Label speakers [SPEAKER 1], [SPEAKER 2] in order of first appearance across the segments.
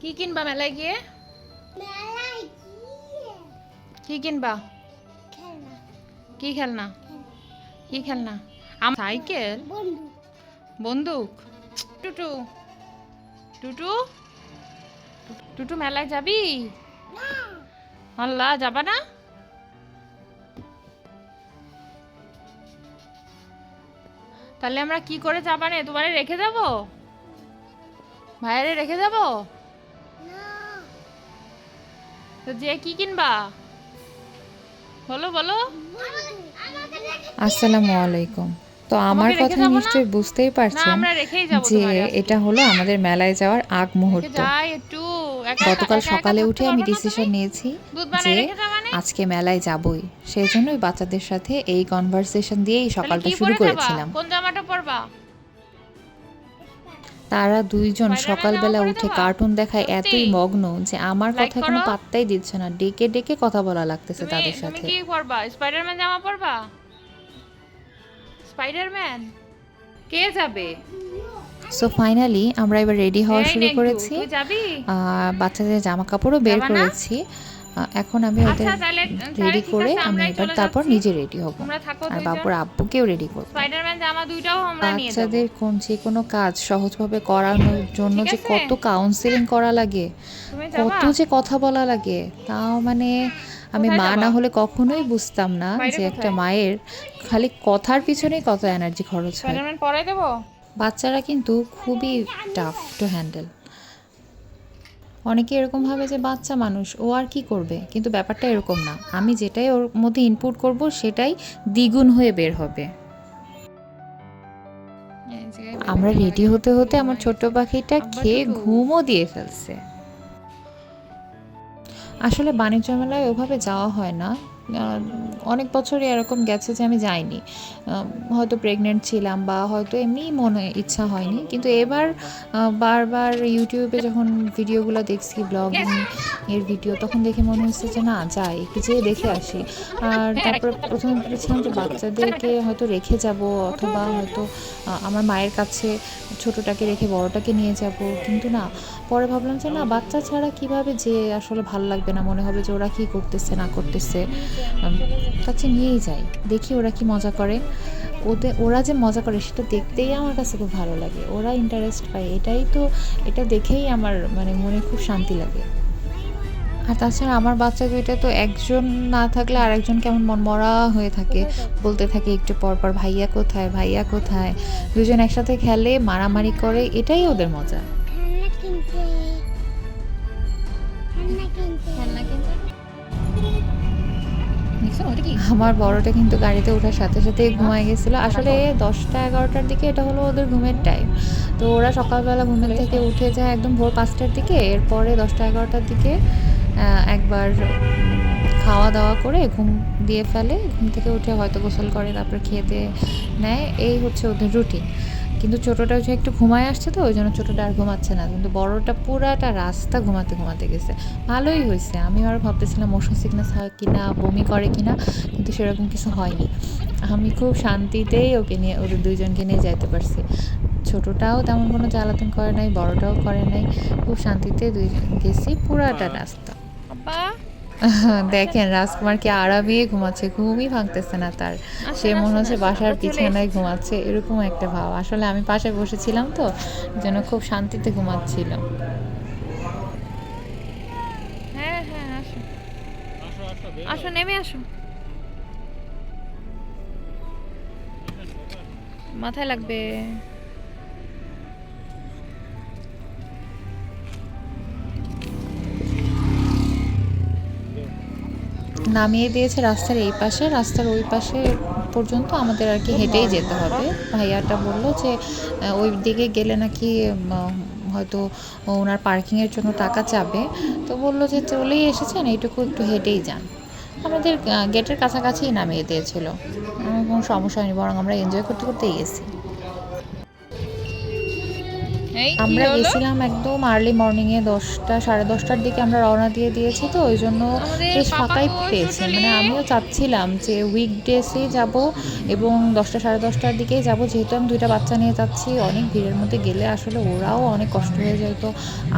[SPEAKER 1] কি কিনবা মেলায় গিয়ে? কি কিনবা? কি খেলনা? কি খেলনা? আম সাইকেল? বন্দুক। টুটু। টুটু? টুটু মেলায় যাবি? আল্লাহ যাবা না? তাহলে আমরা কি করে যাবা রে? তোমারে রেখে যাব? ভাইয়ারে রেখে যাব? তো যে কি কিনবা? বলো বলো।
[SPEAKER 2] আসসালামু আলাইকুম। তো আমার কথা নিশ্চয়ই বুঝতেই পারছেন যে এটা হলো আমাদের মেলায় যাওয়ার আগ মুহূর্ত। গতকাল সকালে উঠে আমি ডিসিশন নিয়েছি যে? আজকে মেলায় যাবই। সেই জন্যই বাচ্চাদের সাথে এই কনভারসেশন দিয়েই সকালটা শুরু করেছিলাম।
[SPEAKER 1] কোন জামাটা পরবা?
[SPEAKER 2] তারা দুইজন সকালবেলা উঠে? কার্টুন দেখায় এতই মগ্ন যে আমার কথা কোনো পাত্তাই দিচ্ছে না। ডেকে ডেকে কথা বলা লাগতেছে তাদের সাথে।
[SPEAKER 1] কি পরবা স্পাইডারম্যান জামা পরবা স্পাইডারম্যান কে যাবে?
[SPEAKER 2] সো ফাইনালি আমরা এবার রেডি হওয়া শুরু করেছি। বাচ্চাদের জামা কাপড়ও বের করেছি। এখন আমি ওদের
[SPEAKER 1] আচ্ছা,
[SPEAKER 2] রেডি করে আমি এবার তারপর নিজে রেডি হব। আর। বাপুর আব্বুকেও রেডি করব। বাচ্চাদের কোন যে কোনো কাজ সহজভাবে করানোর জন্য যে কত কাউন্সিলিং করা লাগে কত যে কথা বলা লাগে তাও মানে আমি মা না হলে কখনোই বুঝতাম না যে একটা মায়ের খালি কথার পিছনেই কত এনার্জি খরচ হয়। বাচ্চারা কিন্তু খুবই টাফ টু হ্যান্ডেল অনেকে এরকম ভাবে যে বাচ্চা মানুষ, ও আর কি করবে? কিন্তু ব্যাপারটা এরকম না। আমি যেটাই ওর মধ্যে ইনপুট করব, সেটাই দ্বিগুণ হয়ে বের হবে। আমরা রেডি হতে হতে আমার ছোট্ট পাখিটা খেয়ে ঘুমও দিয়ে ফেলছে। আসলে বাণিজ্য মেলায় ওভাবে যাওয়া হয় না। অনেক বছরই এরকম গেছে যে আমি যাইনি। হয়তো প্রেগনেন্ট ছিলাম বা হয়তো এমনি মনে ইচ্ছা হয়নি। কিন্তু এবার বারবার ইউটিউবে যখন ভিডিওগুলো দেখছি ব্লগিং এর ভিডিও তখন দেখে মনে হচ্ছে যে না, যাই, একটু যেয়ে দেখে আসি। আর তারপর প্রথমে ভেবেছিলাম যে বাচ্চাদেরকে হয়তো রেখে যাব অথবা হয়তো আমার মায়ের কাছে ছোটটাকে রেখে বড়টাকে নিয়ে যাব। কিন্তু না, পরে ভাবলাম যে না, বাচ্চা ছাড়া কীভাবে যে আসলে ভালো লাগবে না, মনে হবে যে ওরা কী করতেছে, না করতেছে। চেয়ে নিয়েই যাই। দেখি ওরা কি মজা করে। ওদের ওরা যে মজা করে, সেটা দেখতেই আমার কাছে খুব ভালো লাগে। ওরা ইন্টারেস্ট পায়। এটাই তো, এটা দেখেই আমার মানে মনে খুব শান্তি লাগে। আর তাছাড়া আমার বাচ্চা দুইটা তো একজন না থাকলে আর একজন কেমন মনমরা হয়ে থাকে। বলতে থাকে, একটু পর পর ভাইয়া কোথায়? ভাইয়া কোথায়? দুজন একসাথে খেলে, মারামারি করে, এটাই ওদের মজা। আমার বড়টা কিন্তু গাড়িতে ওঠার সাথে সাথে ঘুমায় গেছিল। আসলে দশটা এগারোটার দিকে এটা হলো ওদের ঘুমের টাইম তো ওরা সকালবেলা ঘুমের থেকে উঠে যায় একদম ভোর পাঁচটার দিকে। এরপরে দশটা এগারোটার দিকে একবার খাওয়া দাওয়া করে ঘুম দিয়ে ফেলে। ঘুম থেকে উঠে হয়তো গোসল করে তারপর খেয়ে খেতে নেয়। এই হচ্ছে ওদের রুটিন কিন্তু ছোটোটা হচ্ছে একটু ঘুমায় আসছে তো ওই জন্য ছোটোটা আর ঘুমাচ্ছে না। কিন্তু বড়টা পুরাটা রাস্তা ঘুমাতে ঘুমাতে গেছে। ভালোই হয়েছে। আমি আর ভাবতেছিলাম মোশন সিকনেস হয় কি না বমি করে কিনা কিন্তু সেরকম কিছু হয়নি। আমি খুব শান্তিতেই ওকে নিয়ে ওদের দুইজনকে নিয়ে যাইতে পারছি। ছোটোটাও তেমন কোনো জ্বালাতন করে নাই বড়টাও করে নাই। খুব শান্তিতে দুইজন গেছি পুরাটা রাস্তা। দেখেন রাজকুমার কি আরামে ঘুমাচ্ছে ঘুমই ভাঙতেছে না তার। সে মনে হচ্ছে বাসার পিছনেই ঘুমাচ্ছে এরকম একটা ভাব। আসলে আমি পাশে বসেছিলাম তো যেন খুব শান্তিতে ঘুমাচ্ছিল।
[SPEAKER 1] হ্যাঁ হ্যাঁ আসো। আসো নেমে আসো। মাথায় লাগবে।
[SPEAKER 2] নামিয়ে দিয়েছে রাস্তার এই পাশে। রাস্তার ওই পাশে পর্যন্ত আমাদের আর কি হেঁটেই যেতে হবে। ভাইয়াটা বলল যে ওই দিকে গেলে নাকি হয়তো ওনার পার্কিংয়ের জন্য টাকা চাবে। তো বলল যে, চলেই এসেছেন, এইটুকু একটু হেঁটেই যান। আমাদের গেটের কাছাকাছিই নামিয়ে দিয়েছিল। কোনো সমস্যা হয়নি, বরং আমরা এনজয় করতে করতেই গেছি। আমরা গেছিলাম একদম আর্লি মর্নিংয়ে দশটা সাড়ে দশটার দিকে আমরা রওনা দিয়ে দিয়েছি তো ওই জন্য বেশ ফাঁকাই
[SPEAKER 1] তো
[SPEAKER 2] পেয়েছি মানে আমিও চাচ্ছিলাম যে উইক উইকডেসে যাব এবং দশটা সাড়ে দশটার দিকেই যাব। যেহেতু আমি দুইটা বাচ্চা নিয়ে যাচ্ছি অনেক ভিড়ের মধ্যে গেলে আসলে ওরাও অনেক কষ্ট হয়ে যেত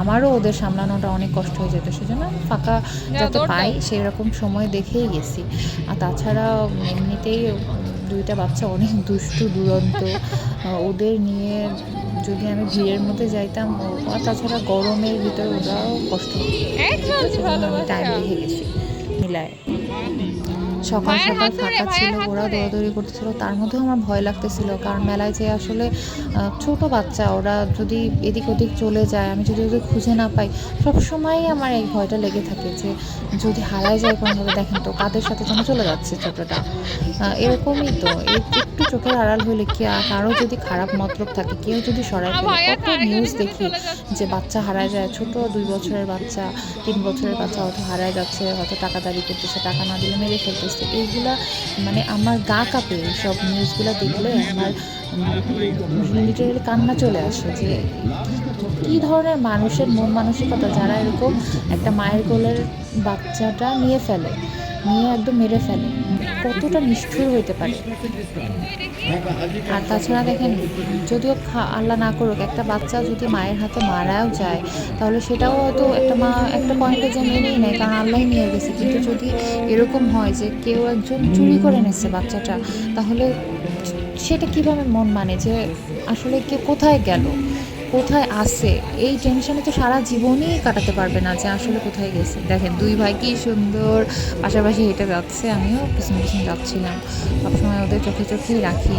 [SPEAKER 2] আমারও ওদের সামলানোটা অনেক কষ্ট হয়ে যেত সেজন্য আমি ফাঁকা যাতে। পাই সেরকম সময় দেখেই গেছি। আর তাছাড়া এমনিতেই দুইটা বাচ্চা অনেক দুষ্টু দুরন্ত। ওদের নিয়ে যদি আমি ভিড়ের মধ্যে যাইতাম আর তাছাড়া গরমের ভিতরে ওরাও কষ্ট টাইম গেছি মিলায়। সকাল সকাল ফাঁকা ছিল ওরা দৌড়াদৌড়ি করতেছিল তার মধ্যেও আমার ভয় লাগতেছিল কারণ মেলায় যে আসলে ছোট বাচ্চা ওরা যদি এদিক ওদিক চলে যায় আমি যদি ওদের খুঁজে না পাই সবসময়ই আমার এই ভয়টা লেগে থাকে যে যদি হারায় যায় কোনোভাবে দেখেন তো কাদের সাথে যেন চলে যাচ্ছে ছোটটা। এরকমই তো একটু চোখের আড়াল হলে কি আর কারও যদি খারাপ মতলব থাকে কেউ যদি সরাই ফেলে কত নিউজ দেখি যে বাচ্চা হারায় যায় ছোট দুই বছরের বাচ্চা তিন বছরের বাচ্চা হয়তো হারায় যাচ্ছে হয়তো টাকা দাবি করতেছে টাকা না দিলে মেরে ফেলতেছে। এইগুলা মানে আমার গা কাঁপে, সব নিউজগুলো দেখলে আমার লিটারেলি কান্না চলে আসে যে কী ধরনের মানুষের মন মানসিকতা যারা এরকম একটা মায়ের কোলের বাচ্চাটা নিয়ে ফেলে। নিয়ে একদম মেরে ফেলে। কতটা নিষ্ঠুর হইতে পারে। আর তাছাড়া দেখেন, যদিও আল্লাহ না করুক, একটা বাচ্চা যদি মায়ের হাতে মারাও যায়, তাহলে সেটাও হয়তো একটা মা, একটা পয়েন্টে যে মেনেই নেয়, কারণ আল্লাহ নিয়ে গেছে। কিন্তু যদি এরকম হয় যে কেউ একজন চুরি করে নিচ্ছে বাচ্চাটা, তাহলে সেটা কীভাবে মন মানে? যে আসলে কে কোথায় গেল? কোথায় আছে? এই টেনশনে তো সারা জীবনই কাটাতে পারবে না যে আসলে কোথায় গেছে। দেখেন, দুই ভাই কি সুন্দর, পাশাপাশি হেঁটে যাচ্ছে, আমিও পিছন পিছন যাচ্ছিলাম। সবসময় ওদের চোখে চোখেই রাখি।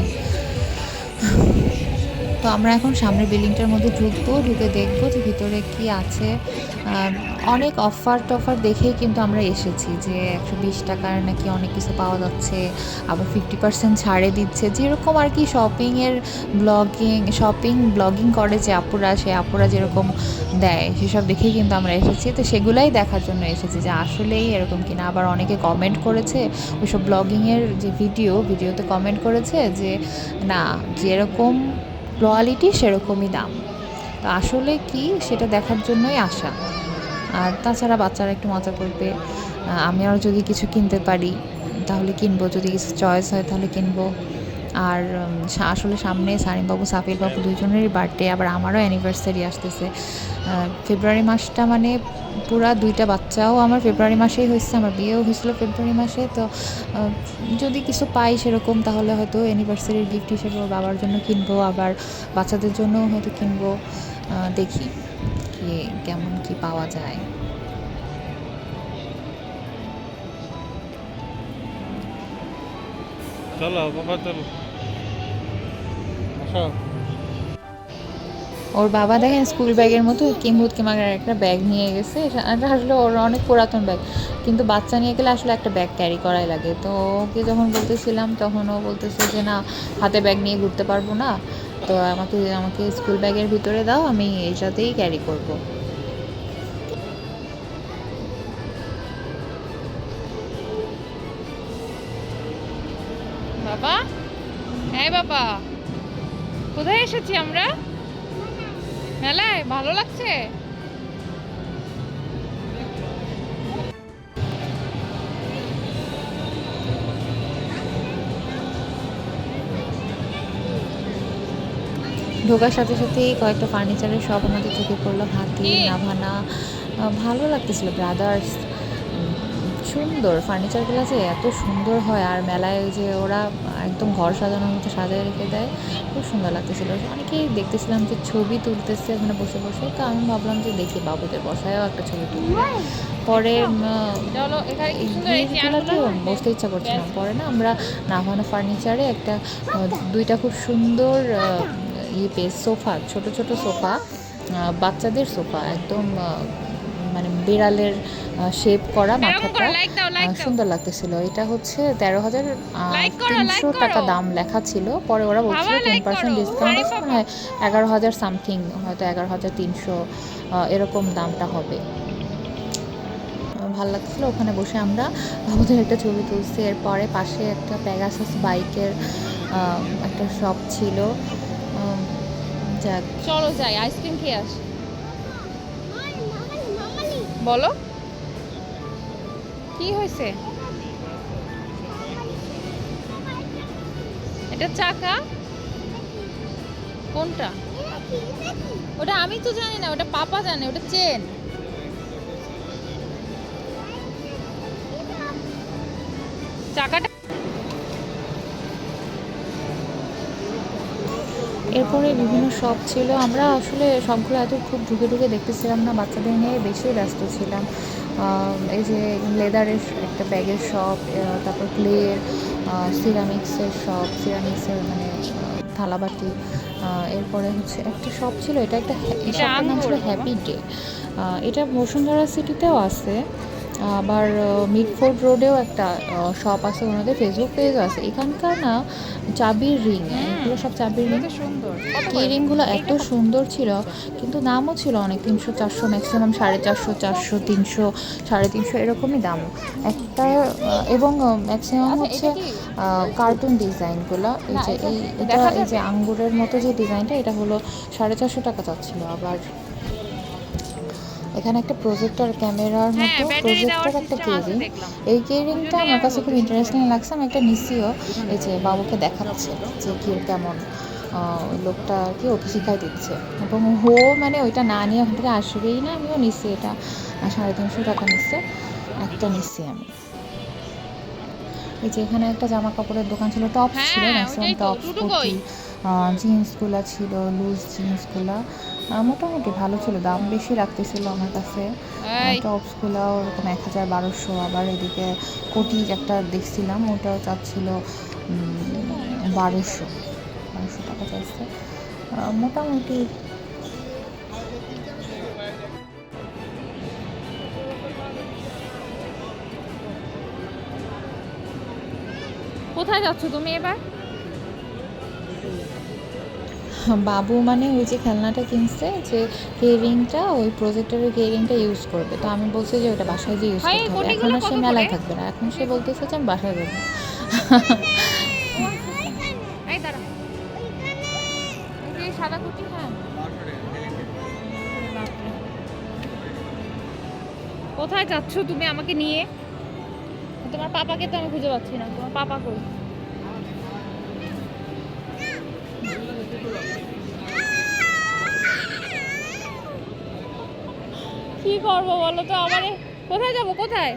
[SPEAKER 2] তো আমরা এখন সামনের বিল্ডিংটার মধ্যে ঢুকবো, ঢুকে দেখব যে ভিতরে কি আছে। অনেক অফার টফার দেখেই কিন্তু আমরা এসেছি যে একশো বিশ টাকার নাকি অনেক কিছু পাওয়া যাচ্ছে, আবার ফিফটি পার্সেন্ট ছাড়ে দিচ্ছে। যেরকম আর কি শপিংয়ের ব্লগিং শপিং ব্লগিং করে যে আপুরা, সে আপুরা যেরকম দেয়, সেসব দেখেই কিন্তু আমরা এসেছি। তো সেগুলাই দেখার জন্য এসেছি যে আসলেই এরকম কিনা। আবার অনেকে কমেন্ট করেছে, ওইসব ব্লগিংয়ের যে ভিডিও ভিডিওতে কমেন্ট করেছে যে, না, যেরকম কোয়ালিটি সেরকমই দাম। তো আসলে কি সেটা দেখার জন্যই আসা। আর তাছাড়া বাচ্চারা একটু মজা করবে। আমি আর যদি কিছু কিনতে পারি, তাহলে কিনবো। যদি কিছু চয়েস হয়, তাহলে কিনবো। আর আসলে সামনে সারিমবাবু সাফিলবাবু দুজনেরই বার্থডে আবার আমারও অ্যানিভার্সারি আসতেছে। ফেব্রুয়ারি মাসটা মানে পুরা দুইটা বাচ্চাও আমার ফেব্রুয়ারি মাসেই হয়েছে, আমার বিয়েও হয়েছিল ফেব্রুয়ারি মাসে, তো যদি কিছু পাই সেরকম তাহলে হয়তো অ্যানিভার্সারির গিফট হিসেবে বাবার জন্য কিনবো, আবার বাচ্চাদের জন্যও হয়তো কিনবো। দেখি কি, কেমন কি পাওয়া যায়।
[SPEAKER 3] চলো বাবা চলো
[SPEAKER 2] ওর বাবা দেখেন স্কুল ব্যাগের মতো কিম্বুত কিমাগার একটা ব্যাগ নিয়ে গেছে। আসলে ওর অনেক পুরাতন ব্যাগ কিন্তু বাচ্চা নিয়ে গেলে আসলে একটা ব্যাগ ক্যারি করাই লাগে। তো ওকে যখন বলতেছিলাম, তখন ও বলতেছে যে, না, হাতে ব্যাগ নিয়ে ঘুরতে পারব না। তো আমাকে আমাকে স্কুল ব্যাগের ভিতরে দাও, আমি এইটাতেই ক্যারি করব।
[SPEAKER 1] ভালো
[SPEAKER 2] ঢোকার সাথে সাথেই কয়েকটা ফার্নিচারের সব আমাদের চোখে পড়ল হাতি? নাভানা ভালো লাগতেছিল ব্রাদার্স সুন্দর ফার্নিচারগুলো যে এত সুন্দর হয় আর মেলায় যে ওরা একদম ঘর সাজানোর মতো সাজায় রেখে দেয় খুব সুন্দর লাগতেছিল। অনেকেই দেখতেছিলাম যে ছবি তুলতেছে ওখানে বসে বসে তো আমি ভাবলাম যে দেখি বাবুদের বসায়ও একটা ছবি তুলি পরে বসতে ইচ্ছা করছে না। পরে না আমরা নাভানা ফার্নিচারে একটা দুইটা খুব সুন্দর ইয়ে পেয়ে সোফা ছোট ছোট সোফা বাচ্চাদের সোফা একদম মানে বিড়ালের শেপ করা মাথাটা। সুন্দর লাগতেছিল। এটা হচ্ছে তেরো হাজার তিনশো টাকা দাম লেখা ছিল। পরে ওরা বলছিল টেন পার্সেন্ট ডিসকাউন্ট আছে। মনে হয় এগারো হাজার সামথিং হয়তো এগারো হাজার তিনশো এরকম দামটা হবে। ভালো লাগছিল ওখানে বসে আমরা আমাদের একটা ছবি তুলছি। এরপরে পাশে একটা প্যাগাসাস বাইকের একটা শপ ছিল। যাক।
[SPEAKER 1] চলো যাই আইসক্রিম খেয়ে আসি। বলো। কি হয়েছে? এটা চাকা? কোনটা? ওটা আমি তো জানি না, ওটা পাপা জানে, ওটা চেন। চাকাটা
[SPEAKER 2] এরপরে বিভিন্ন শপ ছিল। আমরা আসলে সবগুলো এত খুব ঢুকে ঢুকে দেখতেছিলাম না বাচ্চাদের নিয়ে বেশি ব্যস্ত ছিলাম। এই যে লেদারের একটা ব্যাগের শপ তারপর ক্লের সিরামিক্সের শপ সিরামিক্সের মানে থালাবাটি এরপরে হচ্ছে একটা শপ ছিল এটা একটা এই নাম ছিল হ্যাপি ডে। এটা বসুন্ধরা সিটিতেও আছে। আবার মিডফোর্ড রোডেও একটা শপ আছে ওনাদের ফেসবুক পেজ আছে। এখানকার না চাবির রিং এগুলো সব চাবির রিং
[SPEAKER 1] সুন্দর।
[SPEAKER 2] এই রিংগুলো এত সুন্দর ছিল কিন্তু দামও ছিল অনেক তিনশো চারশো ম্যাক্সিমাম সাড়ে চারশো চারশো তিনশো সাড়ে তিনশো এরকমই দাম। একটা এবং ম্যাক্সিমাম
[SPEAKER 1] আচ্ছা,
[SPEAKER 2] হচ্ছে কার্টুন ডিজাইনগুলো এই যে এই এটা এই যে আঙ্গুরের মতো যে ডিজাইনটা এটা হলো সাড়ে চারশো টাকা চাচ্ছিল আবার। এখানে একটা প্রজেক্টর ক্যামেরার মতো প্রজেক্টর একটা কেরিং এই কেরিংটা আমার কাছে খুব ইন্টারেস্টিং লাগছে। আমি একটা নিছিও এই যে বাবুকে দেখাচ্ছে যে কি কেমন লোকটা আর কি ওকে শিখাই দিচ্ছে। এবং হো মানে ওইটা না নিয়ে ওখান থেকে আসবেই না আমিও নিচ্ছি এটা। সাড়ে তিনশো টাকা নিচ্ছে। একটা নিচ্ছি আমি। এই যে এখানে একটা জামা কাপড়ের দোকান ছিল টপস
[SPEAKER 1] হ্যাঁ,
[SPEAKER 2] ছিল ম্যাক্সিমাম কুর্তি জিন্সগুলো ছিল লুজ জিন্সগুলো মোটামুটি ভালো ছিল দাম বেশি রাখতেছিল আমার কাছে। টপসগুলো ওরকম এক হাজার বারোশো আবার এদিকে কোটি একটা দেখছিলাম ওটাও চাচ্ছিল বারোশো বারোশো টাকা চাইছে। মোটামুটি।
[SPEAKER 1] কোথায় যাচ্ছ তুমি এবার?
[SPEAKER 2] বাবু মানে ওই যে খেলনাটা কিনছে যে কেরিংটা ওই প্রজেক্টরের কেরিংটা ইউজ করবে। তো আমি বলছি যে ওটা বাসায় যে ইউজ করতে হবে। এখন আর সে মেলায় থাকবে না। এখন সে বলতেছে যে আমি বাসায় যাব।
[SPEAKER 1] সাদা হ্যাঁ। কোথায় যাচ্ছ তুমি আমাকে নিয়ে? তোমার পাপাকে তো আমি খুঁজে পাচ্ছি না। তোমার পাপা কই? কি করব বলো তো? আমারে কোথায় যাব? কোথায়?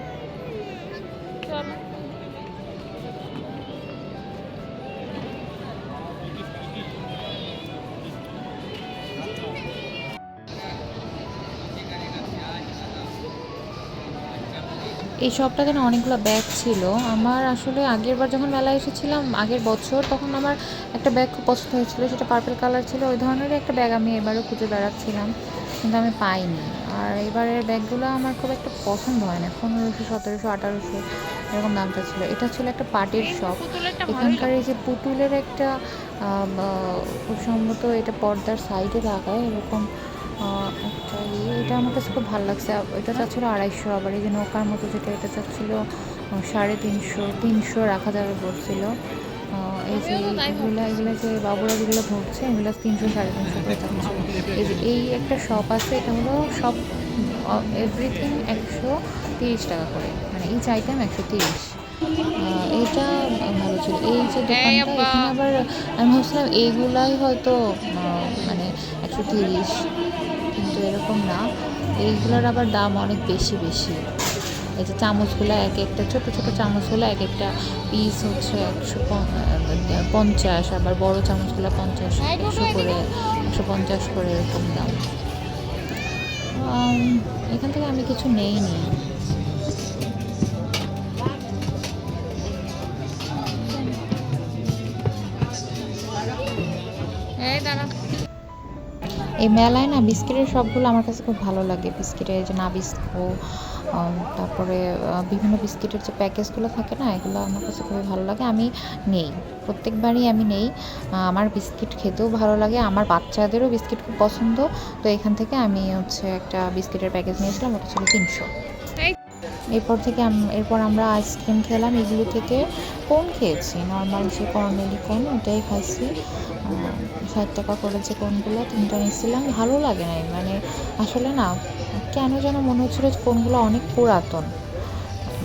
[SPEAKER 2] এই শপটাতে না অনেকগুলো ব্যাগ ছিল। আমার আসলে আগের বার যখন মেলায় এসেছিলাম, আগের বছর, তখন আমার একটা ব্যাগ খুব পছন্দ হয়েছিল। সেটা পার্পল কালার ছিল। ওই ধরনেরই একটা ব্যাগ আমি এবারও খুঁজে বেড়াচ্ছিলাম, কিন্তু আমি পাইনি। আর এবারের ব্যাগগুলো আমার খুব একটা পছন্দ হয় না। পনেরোশো সতেরোশো আঠারোশো এরকম দামটা ছিল। এটা ছিল একটা পার্টির শপ এখানকার এই যে পুতুলের একটা খুব সম্ভবত এটা পর্দার সাইডে লাগায় এরকম একটা ইয়ে। এটা আমার কাছে খুব ভালো লাগছে। এটা চাচ্ছিলো আড়াইশো আবার এই যে নৌকার মতো যেটা এটা চাচ্ছিলো সাড়ে তিনশো তিনশো রাখা যাবে বলছিল। আহ, এই যে এগুলো যে বাবুরা যেগুলো ধরছে এগুলো তিনশো সাড়ে তিনশো করে এই যে এই একটা শপ আছে এটা হলো সব এভরিথিং একশো তিরিশ টাকা করে। মানে ইচ আইটেম একশো তিরিশ। এইটা ভালো ছিল। এই যে দোকানটা এখানে আবার আমি ভাবছিলাম এইগুলাই হয়তো মানে একশো তিরিশ কিন্তু এরকম না। এইগুলোর আবার দাম অনেক বেশি বেশি। এই যে চামচগুলো এক একটা ছোট ছোট চামচগুলো এক একটা পিস হচ্ছে একশো পঞ্চাশ আবার বড় চামচগুলো পঞ্চাশ একশো করে একশো পঞ্চাশ করে এরকম দাম। এখান থেকে আমি কিছু নেইনি
[SPEAKER 1] নি।
[SPEAKER 2] এই মেলায় না বিস্কিটের সবগুলো আমার কাছে খুব ভালো লাগে। বিস্কিটের যে নাবিস্কো তারপরে বিভিন্ন বিস্কিটের যে প্যাকেজগুলো থাকে না, এগুলো আমার কাছে খুবই ভালো লাগে, আমি নেই। প্রত্যেকবারই আমি নেই। আমার বিস্কিট খেতেও ভালো লাগে, আমার বাচ্চাদেরও বিস্কিট খুব পছন্দ। তো এখান থেকে আমি হচ্ছে একটা বিস্কিটের প্যাকেজ নিয়েছিলাম, ওটা ছিল তিনশো। এরপর থেকে এরপর আমরা আইসক্রিম খেলাম, এগুলো থেকে কোন খেয়েছি। নর্মাল যে কর্নেলি কোন ওটাই খাইছি। ষাট টাকা করেছে কোনগুলো তিনটা নিয়েছিলাম, ভালো লাগে না মানে আসলে না কেন যেন মনে হচ্ছিল কোনগুলো অনেক পুরাতন।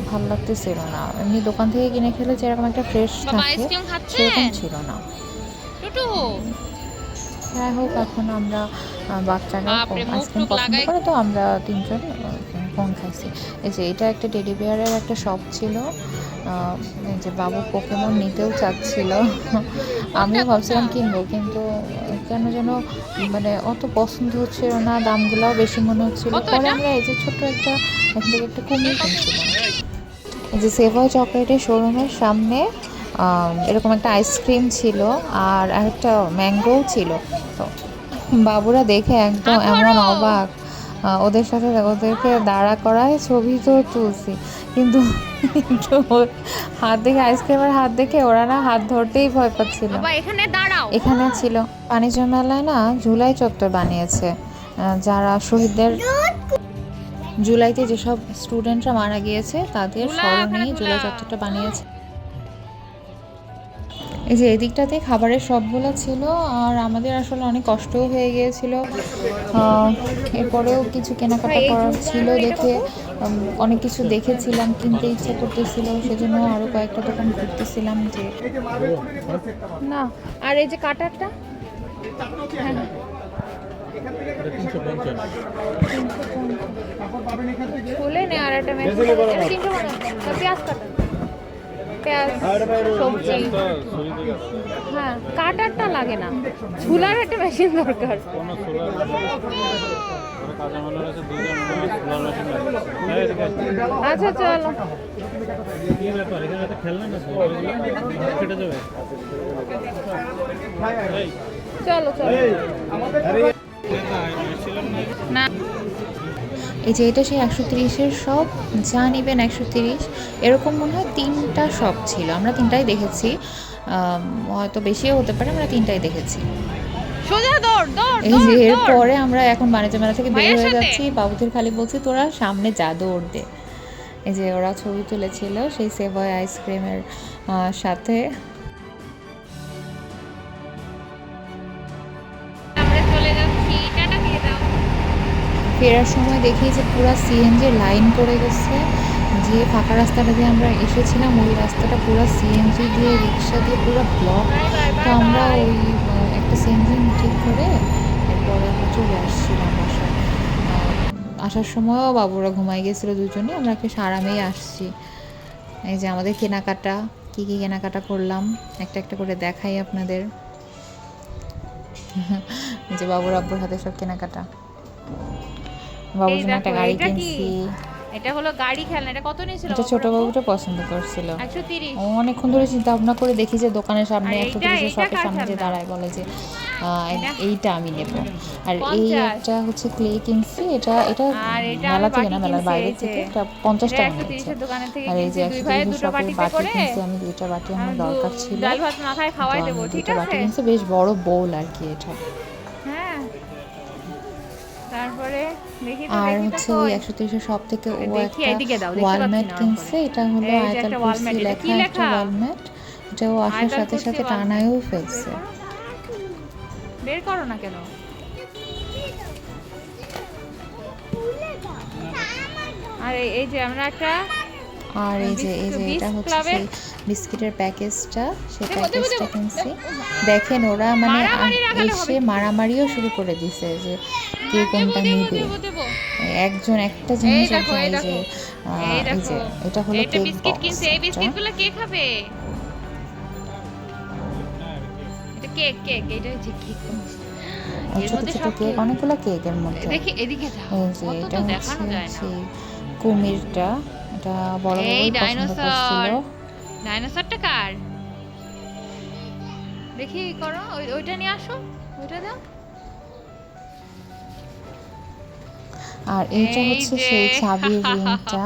[SPEAKER 2] ভালো লাগতেছিল না। এমনি দোকান থেকে কিনে খেলে যেরকম একটা ফ্রেশ থাকে সেরকম ছিল না।
[SPEAKER 1] হ্যাঁ
[SPEAKER 2] যাই হোক এখন আমরা বাচ্চারা আইসক্রিম পছন্দ করে তো আমরা তিনজন ফোন খাইছি। এই যে এটা একটা টেডি বিয়ারের একটা শপ ছিল। যে বাবু পোকেমন নিতেও চাচ্ছিল। আমিও ভাবছিলাম কিনবো কিন্তু কেন যেন মানে অত পছন্দ হচ্ছিল না দামগুলোও বেশি মনে হচ্ছিল। পরে আমরা এই যে ছোট্ট একটা এখান থেকে একটা কুমির কিনছিলাম এই যে সেভয় চকলেটের শোরুমের সামনে এরকম একটা আইসক্রিম ছিল আর একটা ম্যাঙ্গোও ছিল। তো বাবুরা দেখে একদম এমন অবাক। ওদের সাথে ওদেরকে দাঁড়া করায় ছবি তো তুলছি। কিন্তু হাত দেখে আইসক্রিমের হাত দেখে ওরা না হাত ধরতেই ভয় পাচ্ছিল।
[SPEAKER 1] এখানে দাঁড়াও।
[SPEAKER 2] এখানে ছিল। বাণিজ্য মেলায় না জুলাই চত্বর বানিয়েছে। যারা শহীদদের জুলাইতে যেসব স্টুডেন্টরা মারা গিয়েছে তাদের স্মরণে জুলাই। চত্বরটা বানিয়েছে। এই যে এদিকটাতে খাবারের সবগুলো ছিল আর আমাদের আসলে অনেক কষ্টও হয়ে গিয়েছিল। এরপরেও কিছু কেনাকাটা করার ছিল দেখে অনেক কিছু দেখেছিলাম কিনতে ইচ্ছে করতেছিল সেজন্য আরও কয়েকটা দোকান ঘুরতেছিলাম যে
[SPEAKER 1] না আর এই যে কাটারটা? খুলে নে আর একটা মেশিন তিনটে বানাবো পেঁয়াজ কাটা। পেঁয়াজ সবজি। হ্যাঁ কাটারটা লাগে না। ঝুলার একটা মেশিন দরকার। আচ্ছা চলো। চলো চলো।
[SPEAKER 3] না।
[SPEAKER 1] না।
[SPEAKER 2] এই যে এটা সেই একশো তিরিশের শপ যা নেবেন একশো তিরিশ এরকম মনে হয় তিনটা শপ ছিল। আমরা তিনটাই দেখেছি। হয়তো বেশিও হতে পারে আমরা তিনটাই দেখেছি। এই যে। এরপরে আমরা এখন বাণিজ্য মেলা থেকে বের হয়ে যাচ্ছি। বাবুদের খালি বলছি তোরা সামনে যা দৌড় দে। এই যে ওরা ছবি তুলেছিল সেই সেভয় আইসক্রিমের সাথে। ফেরার সময় দেখি যে পুরো সিএনজির লাইন পড়ে গেছে। যে ফাঁকা রাস্তাটা দিয়ে আমরা এসেছিলাম, ওই রাস্তাটা পুরো সিএনজি দিয়ে, রিক্সা দিয়ে পুরো ব্লক তো আমরা ওই একটা সিএনজি ঠিক করে এরপরে চলে আসছিলাম বাসায়। আসার সময়ও বাবুরা ঘুমাই গেছিল দুজনে আমরা একটু আরামেই আসছি। এই যে আমাদের কেনাকাটা, কী কী কেনাকাটা করলাম, একটা একটা করে দেখাই আপনাদের। যে বাবুর আব্বুর হাতে সব কেনাকাটা। বাবুর জন্য একটা গাড়ি কিনছি।
[SPEAKER 1] এটা হলো গাড়ি খেলনা এটা কত নিয়েছিল
[SPEAKER 2] এটা ছোট বাবুটা পছন্দ করছিল।
[SPEAKER 1] একশো তিরিশ।
[SPEAKER 2] ও অনেকক্ষণ ধরে চিন্তা ভাবনা করে দেখি যে দোকানের সামনে
[SPEAKER 1] আর
[SPEAKER 2] একশো
[SPEAKER 1] এইটা-
[SPEAKER 2] তিরিশের
[SPEAKER 1] এইটা
[SPEAKER 2] শপের সামনে যে দাঁড়ায় বলে যে এইটা আমি নেব। আর এই একটা হচ্ছে ক্লে কিনছি এটা এটা মেলা থেকে না মেলার বাইরে। থেকে এটা পঞ্চাশ
[SPEAKER 1] এটা
[SPEAKER 2] টাকা নিয়েছে। আর এই যে শপের বাটি কিনছি আমি দুইটা বাটি আমার দরকার ছিল।
[SPEAKER 1] ডাল ভাত মাথায় খাওয়াই দেবো ঠিক
[SPEAKER 2] বাটি
[SPEAKER 1] আছে?
[SPEAKER 2] কিনছি বেশ বড় বোল আর কি এটা।
[SPEAKER 1] তারপরে
[SPEAKER 2] আর হচ্ছে ওই একশো তিরিশের সব থেকে ও একটা ওয়ালম্যাট কিনছে এটা হলো আয়তাল কুরসি লেখা একটা ওয়ালম্যাট এটা ও আসার সাথে সাথে টানায়ও ফেলছে।
[SPEAKER 1] বের করো না কেন? আর এই যে আমরা একটা
[SPEAKER 2] আর এই যে এই যে এটা হচ্ছে সেই বিস্কিটের প্যাকেজটা
[SPEAKER 1] দেবো,
[SPEAKER 2] প্যাকেজটা কিনছি দেখেন ওরা মানে এসে মারামারিও শুরু করে দিছে যে কে কোনটা নিবে। একজন একটা জিনিস
[SPEAKER 1] এই
[SPEAKER 2] যে।
[SPEAKER 1] এই
[SPEAKER 2] যে এটা হলো কেক
[SPEAKER 1] বিস্কিট কিনছে এই বিস্কিটগুলো কে খাবে? এটা কেক কেক এটা হচ্ছে কেক এর
[SPEAKER 2] ছোট
[SPEAKER 1] মধ্যে
[SPEAKER 2] ছোট
[SPEAKER 1] সব
[SPEAKER 2] কেক
[SPEAKER 1] কেক।
[SPEAKER 2] অনেকগুলো কেকের মধ্যে।
[SPEAKER 1] দেখি এদিকে যাও।
[SPEAKER 2] এটা হচ্ছে সেই কুমিরটা। এটা বড়
[SPEAKER 1] এই ডাইনোসর। ডাইনোসরটা কার? দেখি করো ওইটা নিয়ে আসো ওইটা দাও।
[SPEAKER 2] আর এইটা
[SPEAKER 1] এই
[SPEAKER 2] হচ্ছে। সেই চাবির রিংটা।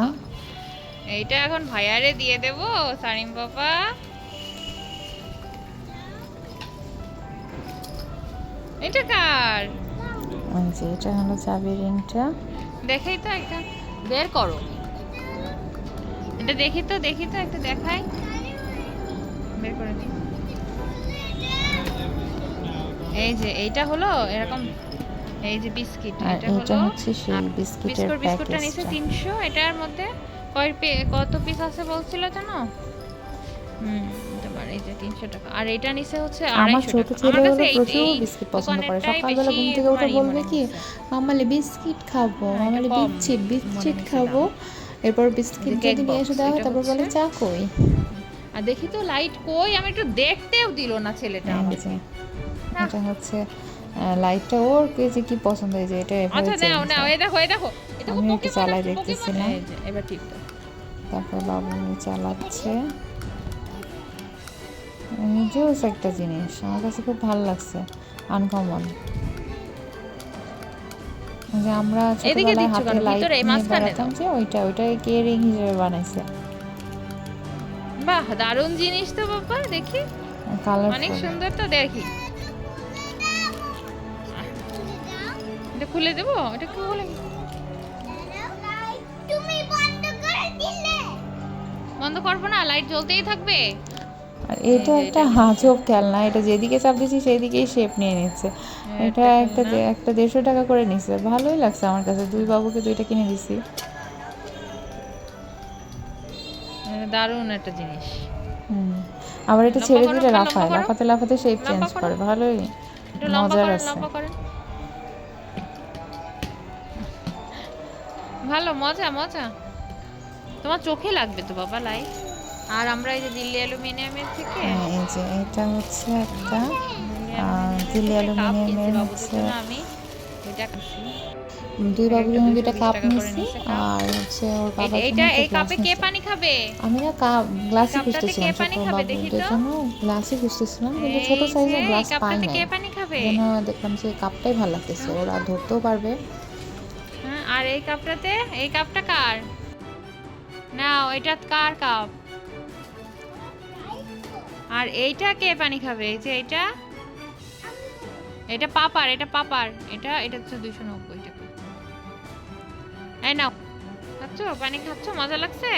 [SPEAKER 1] এইটা এখন ভাইয়ারে দিয়ে দেব সারিম পাপা এটা কার?
[SPEAKER 2] যে এটা হলো চাবির রিংটা।
[SPEAKER 1] দেখেই তো একটা। বের করো। এটা দেখি তো দেখি তো একটু দেখাই। বের করে দিই। এই যে এইটা হলো এরকম এই যে বিস্কিট এটা হলো
[SPEAKER 2] হচ্ছে সেই বিস্কিটের
[SPEAKER 1] বিস্কুট বিস্কুটটা
[SPEAKER 2] প্যাকেজটা।
[SPEAKER 1] তিনশো এটার মধ্যে কয় কত পিস আছে বলছিল জানো হুম তোমার এই যে তিনশো টাকা। আর এটা নিচে হচ্ছে
[SPEAKER 2] আমার
[SPEAKER 1] 250
[SPEAKER 2] ছোট
[SPEAKER 1] টাকা।
[SPEAKER 2] ছেলে
[SPEAKER 1] আমার
[SPEAKER 2] হলো
[SPEAKER 1] কাছে এই-
[SPEAKER 2] প্রচুর বিস্কিট পছন্দ করে। সকালবেলা ঘুম থেকে উঠে বলবে কি। মামালে বিস্কিট খাব
[SPEAKER 1] হ্যাঁ,
[SPEAKER 2] মামালে বিস্কিট বিস্কিট খাব। এরপর বিস্কিট যদি নিয়ে এসে দেওয়া হয় তারপর বলে চা কই
[SPEAKER 1] আর দেখি তো লাইট কই আমি একটু দেখতেও দিল না ছেলেটা আমাকে।
[SPEAKER 2] এটা হচ্ছে লাইটটা ওর কে যে কি পছন্দ হয়েছে এটা
[SPEAKER 1] আচ্ছা নাও নাও এই দেখো এই দেখো
[SPEAKER 2] আমি একটু চালাই। দেখতেছিলাম।
[SPEAKER 1] এবার ঠিক
[SPEAKER 2] তারপর বাবু চালাচ্ছে জোস একটা জিনিস আমার কাছে খুব ভালো লাগছে আনকমন যে আমরা ছোটবেলায় হাতে লাইট
[SPEAKER 1] ভিতরে,
[SPEAKER 2] নিয়ে বেড়াতাম। যে ওইটা ওইটা কে রিং হিসেবে বানাইছে।
[SPEAKER 1] বাহ দারুণ জিনিস তো বাবা দেখি। অনেক সুন্দর তো দেখি। এটা খুলে দেবো? এটা কি
[SPEAKER 4] দিলে
[SPEAKER 1] বন্ধ করব না লাইট জ্বলতেই থাকবে।
[SPEAKER 2] আর এটা একটা হাজব খেলনা এটা যেদিকে চাপ দিচ্ছি সেদিকেই শেপ নিয়ে নিচ্ছে।
[SPEAKER 1] হ্যাঁ,
[SPEAKER 2] এটা
[SPEAKER 1] একটা
[SPEAKER 2] একটা দেড়শো টাকা করে নিচ্ছে। ভালোই লাগছে আমার কাছে। দুই বাবুকে দুইটা কিনে দিছি।
[SPEAKER 1] দারুণ একটা জিনিস।
[SPEAKER 2] হুম। আবার এটা ছেড়ে দিলে লাফায়। লাফাতে লাফাতে শেপ চেঞ্জ
[SPEAKER 1] করে।
[SPEAKER 2] ভালোই মজার আছে।
[SPEAKER 1] ভালো মজা মজা। তোমার চোখে লাগবে তো বাবা লাইট আর আমরা এই যে দিল্লি অ্যালুমিনিয়ামের থেকে
[SPEAKER 2] হ্যাঁ, এই যে এটা হচ্ছে একটা
[SPEAKER 1] দিল্লি অ্যালুমিনিয়ামের
[SPEAKER 2] হচ্ছে
[SPEAKER 1] আমি কিনছি।
[SPEAKER 2] দুই বাবুর জন্য দুইটা কাপ
[SPEAKER 1] কাপ।
[SPEAKER 2] আর হচ্ছে ওর বাবার
[SPEAKER 1] এইটা এই কাপে কে পানি খাবে?
[SPEAKER 2] আমি না কাপ
[SPEAKER 1] কাপটাতে
[SPEAKER 2] খুঁজতেছিলাম
[SPEAKER 1] কে পানি
[SPEAKER 2] ছোট
[SPEAKER 1] খাবে দেখি
[SPEAKER 2] বাবুদের
[SPEAKER 1] তো?
[SPEAKER 2] জন্য গ্লাসই খুঁজতেছিলাম কিন্তু ছোট সাইজের গ্লাস পাই নাই।
[SPEAKER 1] কে পানি খাবে?
[SPEAKER 2] দেখলাম যে কাপটাই ভালো লাগতেছে ওরা ধরতেও পারবে।
[SPEAKER 1] হ্যাঁ, আর এই কাপটাতে এই কাপটা কার? নাও এটা কার কাপ? আর এইটা কে পানি খাবে? এই যে এটা এটা পাপার এটা পাপার এটা এটা হচ্ছে দুইশো নব্বই টাকা। এই নাও। খাচ্ছ? পানি খাচ্ছ? মজা লাগছে?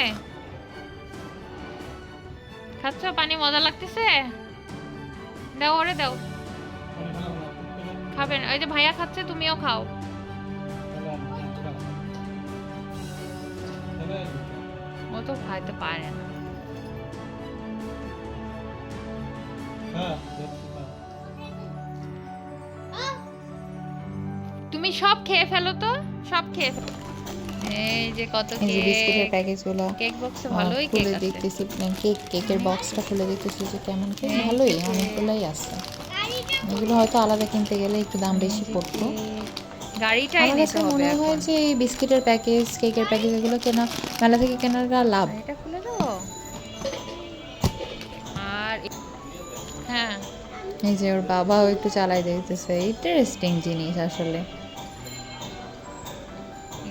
[SPEAKER 1] খাচ্ছ? পানি মজা লাগতেছে? দাও ওরে, দাও। খাবেন ওই যে ভাইয়া খাচ্ছে, তুমিও খাও। ও তো খাইতে পারে না। তুমি সব খেয়ে ফেলো তো? সব খেয়ে ফেলো। এই যে কত
[SPEAKER 2] এই বিস্কুটের প্যাকেজগুলো।
[SPEAKER 1] কেক বক্সে ভালোই কেক আছে।
[SPEAKER 2] দেখতেছি। কেক কেকের বক্সটা খুলে দেখতেছি যে কেমন কেক ভালোই অনেকগুলোই আছে। এগুলো হয়তো আলাদা কিনতে গেলে একটু দাম বেশি পড়তো।
[SPEAKER 1] গাড়িটাই
[SPEAKER 2] আমার
[SPEAKER 1] নিতে হবে
[SPEAKER 2] মনে হয় যে এই বিস্কিটের প্যাকেজ কেকের প্যাকেজ এগুলো কেনা মেলা থেকে কেনাটা লাভ।
[SPEAKER 1] এটা খুলে দাও। হ্যাঁ।
[SPEAKER 2] এই যে ওর বাবাও একটু চালাই দেখতেছে। ইন্টারেস্টিং জিনিস আসলে।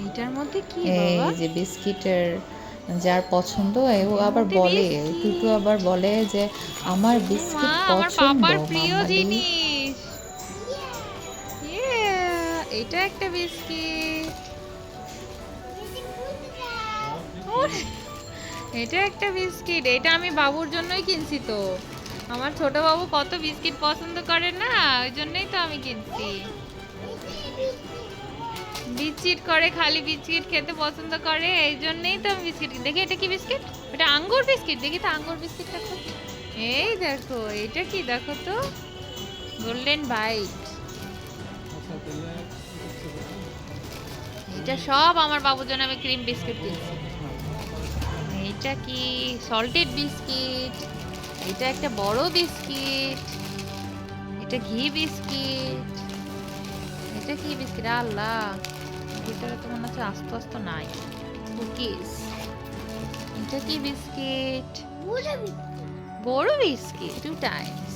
[SPEAKER 1] এইটার মধ্যে কি
[SPEAKER 2] এই যে বিস্কিটের যার পছন্দ ও আবার বলে। টুটু আবার বলে যে আমার বিস্কিট
[SPEAKER 1] মা আমার
[SPEAKER 2] পছন্দ
[SPEAKER 1] প্রিয় জিনিস। এটা একটা বিস্কিট। এটা একটা বিস্কিট। এটা আমি বাবুর জন্যই কিনছি তো। আমার ছোট বাবু কত বিস্কিট পছন্দ করে না? ওই জন্যই তো আমি কিনছি। বিস্কিট করে, খালি বিস্কিট খেতে পছন্দ করে, এই জন্যই তো আমি বিস্কিট। দেখি এটা কি বিস্কিট? এটা আঙ্গুর বিস্কিট? দেখি তো আঙ্গুর বিস্কিটটা খুব এই দেখো, এটা কি দেখো তো? গোল্ডেন বাইট এটা সব আমার বাবুর জন্য আমি ক্রিম বিস্কিট কিনছি। এইটা কি? সল্টেড বিস্কিট এটা একটা বড় বিস্কিট। এটা ঘি বিস্কিট। এটা কি বিস্কিট? আল্লাহ ভিতরে তো মনে হচ্ছে আস্তে আস্তে নাই। কুকিজ। এটা কি বিস্কিট? বড় বিস্কিট। টু টাইমস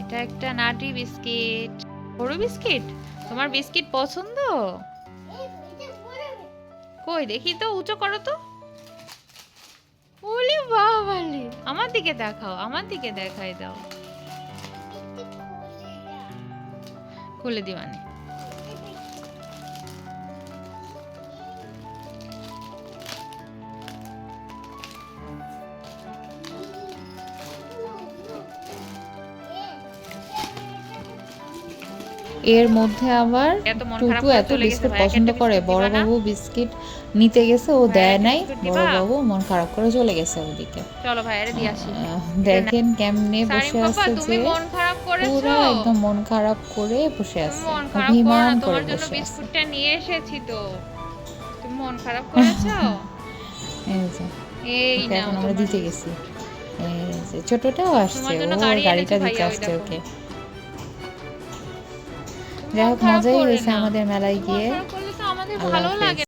[SPEAKER 1] এটা একটা নাটি বিস্কিট। বড় বিস্কিট? তোমার বিস্কিট পছন্দ? কই দেখি তো উঁচু করো তো। ওলি বাবালি আমার দিকে দেখাও আমার দিকে দেখাই দাও। খুলে দিবানি
[SPEAKER 2] এর মধ্যে আবার টুটু এত বিস্কুট পছন্দ করে
[SPEAKER 1] বিস্কুট
[SPEAKER 2] বড় বাবু বিস্কিট নিতে গেছে ও দেয় নাই
[SPEAKER 1] বিস্কুট
[SPEAKER 2] বড় বাবু মন খারাপ করে চলে গেছে ওদিকে।
[SPEAKER 1] চলো ভাইয়ারে দিয়ে আসি।
[SPEAKER 2] দেখেন কেমনে বসে আছে যে
[SPEAKER 1] মন
[SPEAKER 2] পুরো একদম মন খারাপ করে বসে আছে
[SPEAKER 1] মন
[SPEAKER 2] অভিমান করে
[SPEAKER 1] তোমার জন্য
[SPEAKER 2] বসে
[SPEAKER 1] বিস্কুটটা নিয়ে এসেছি তো। তুমি মন খারাপ করেছ?
[SPEAKER 2] এই যে
[SPEAKER 1] এই নাও
[SPEAKER 2] আমরা দিতে গেছি। এই যে ছোটটাও আসছে ও
[SPEAKER 1] গাড়ি
[SPEAKER 2] গাড়িটা দিতে আসছে ওকে। যাই হোক মজাই হয়েছে আমাদের মেলায় গিয়ে।
[SPEAKER 1] ভালো লাগে।